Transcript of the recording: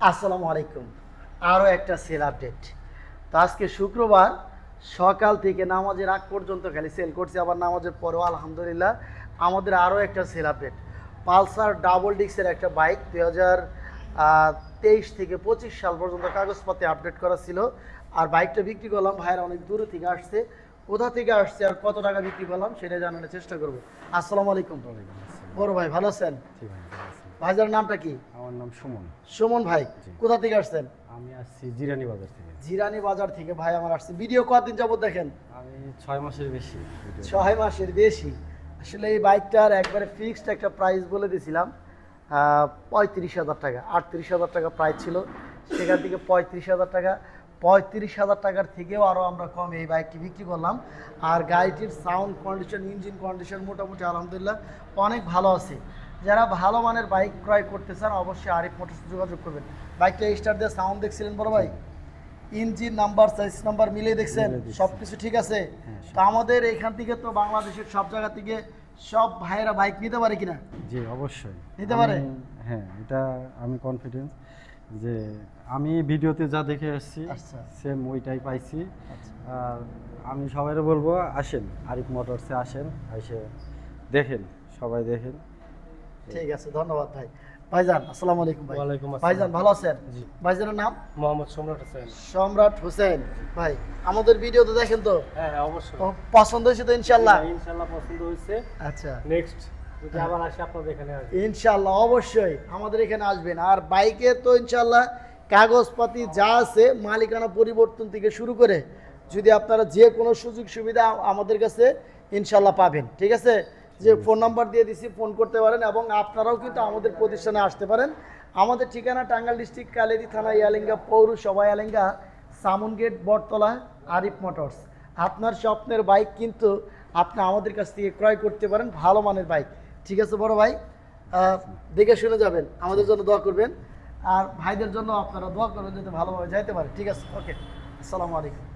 আসসালামু আলাইকুম। আরও একটা সেল আপডেট তো আজকে শুক্রবার, সকাল থেকে নামাজের আগ পর্যন্ত খালি সেল করছি, আবার নামাজের পরেও আলহামদুলিল্লাহ আমাদের আরও একটা সেল আপডেট পালসার ডাবল ডিক্সের একটা বাইক দুই হাজার তেইশ থেকে পঁচিশ সাল পর্যন্ত কাগজপত্রে আপডেট করা ছিল। আর বাইকটা বিক্রি করলাম ভাইয়েরা অনেক দূরে থেকে আসছে। কোথা থেকে আসছে আর কত টাকা বিক্রি করলাম, সেটা জানানোর চেষ্টা করব। আসসালামু আলাইকুম। বড় ভাই, ভালো আছেন। ভাইজার নামটা কি? আমার নাম সুমন। সুমন ভাই কোথা থেকে আসছেন? আমি আসছি জিরানি বাজার থেকে। জিরানি বাজার থেকে ভাই আমার আসছে। ভিডিও কতদিন যাবত দেখেন? আমি ছয় মাসের বেশি ছয় মাসের বেশি। আসলে এই বাইকটার একবারে ফিক্সড একটা প্রাইস বলে দিয়েছিলাম পঁয়ত্রিশ হাজার টাকা আটত্রিশ হাজার টাকা প্রাইস ছিল। সেখান থেকে পঁয়ত্রিশ হাজার টাকা পঁয়ত্রিশ হাজার টাকার থেকেও আরও আমরা কম এই বাইকটি বিক্রি করলাম। আর গাড়িটির সাউন্ড কন্ডিশন ইঞ্জিন কন্ডিশন মোটামুটি আলহামদুলিল্লাহ অনেক ভালো আছে। যারা ভালো মানের বাইক ক্রয় করতে চান অবশ্যই আরিফ মোটরস যোগাযোগ করবেন। বাইকটা স্টার দিয়ে সাউন্ড দেখছিলেন বড় ভাই? ইঞ্জিন নাম্বার সাইজ নাম্বার মিলে দেখছেন? সব কিছু ঠিক আছে? হ্যাঁ, তো আমাদের এখান থেকে তো বাংলাদেশের সব জায়গা থেকে সব ভাইয়েরা বাইক নিতে পারে কিনা? জি অবশ্যই। নিতে পারে? হ্যাঁ এটা আমি কনফিডেন্স যে আমি ভিডিওতে যা দেখে আসছি আচ্ছা। সেম ওইটাই পাইছি। আচ্ছা। আর আমি সবাইকে বলব আসেন। আরিফ মোটরসে আসেন এসে দেখেন সবাই দেখেন। ঠিক আছে ধন্যবাদ ভাই। ভাইজান আসসালামু আলাইকুম ভাই। ওয়ালাইকুম আসসালাম। ভাইজান ভালো আছেন? জি। ভাইজানের নাম? মোহাম্মদ সম্রাট হোসেন। সম্রাট হোসেন। ভাই আমাদের ভিডিও তো দেখেন তো? হ্যাঁ অবশ্যই। পছন্দ হয়েছে তো ইনশাল্লাহ? ইনশাল্লাহ পছন্দ হয়েছে। আচ্ছা। নেক্সট যদি আবার আসি আপনাদের এখানে আসবে। ইনশাল্লাহ অবশ্যই। আমাদের এখানে আসবেন। আর বাইকে তো ইনশাল্লাহ কাগজপাতি যা আছে মালিকানা পরিবর্তন থেকে শুরু করে যদি আপনারা যে কোনো সুযোগ সুবিধা আমাদের কাছে ইনশাল্লাহ পাবেন। ঠিক আছে? যে ফোন নাম্বার দিয়ে দিছি, ফোন করতে পারেন এবং আপনারাও কিন্তু আমাদের প্রতিষ্ঠানে আসতে পারেন। আমাদের ঠিকানা টাঙ্গাল ডিস্ট্রিক্ট কালেরি থানা, ইয়ালিঙ্গা পৌরসভা ইয়ালিঙ্গা সামুন গেট বটতলা, আরিফ মোটরস। আপনার স্বপ্নের বাইক কিন্তু আপনি আমাদের কাছ থেকে ক্রয় করতে পারেন, ভালো মানের বাইক। ঠিক আছে বড় ভাই? দেখে শুনে যাবেন, আমাদের জন্য দোয়া করবেন। আর ভাইদের জন্য আপনারা দোয়া করবেন যাতে ভালোভাবে যাইতে পারে। ঠিক আছে, ওকে, আসসালামু আলাইকুম।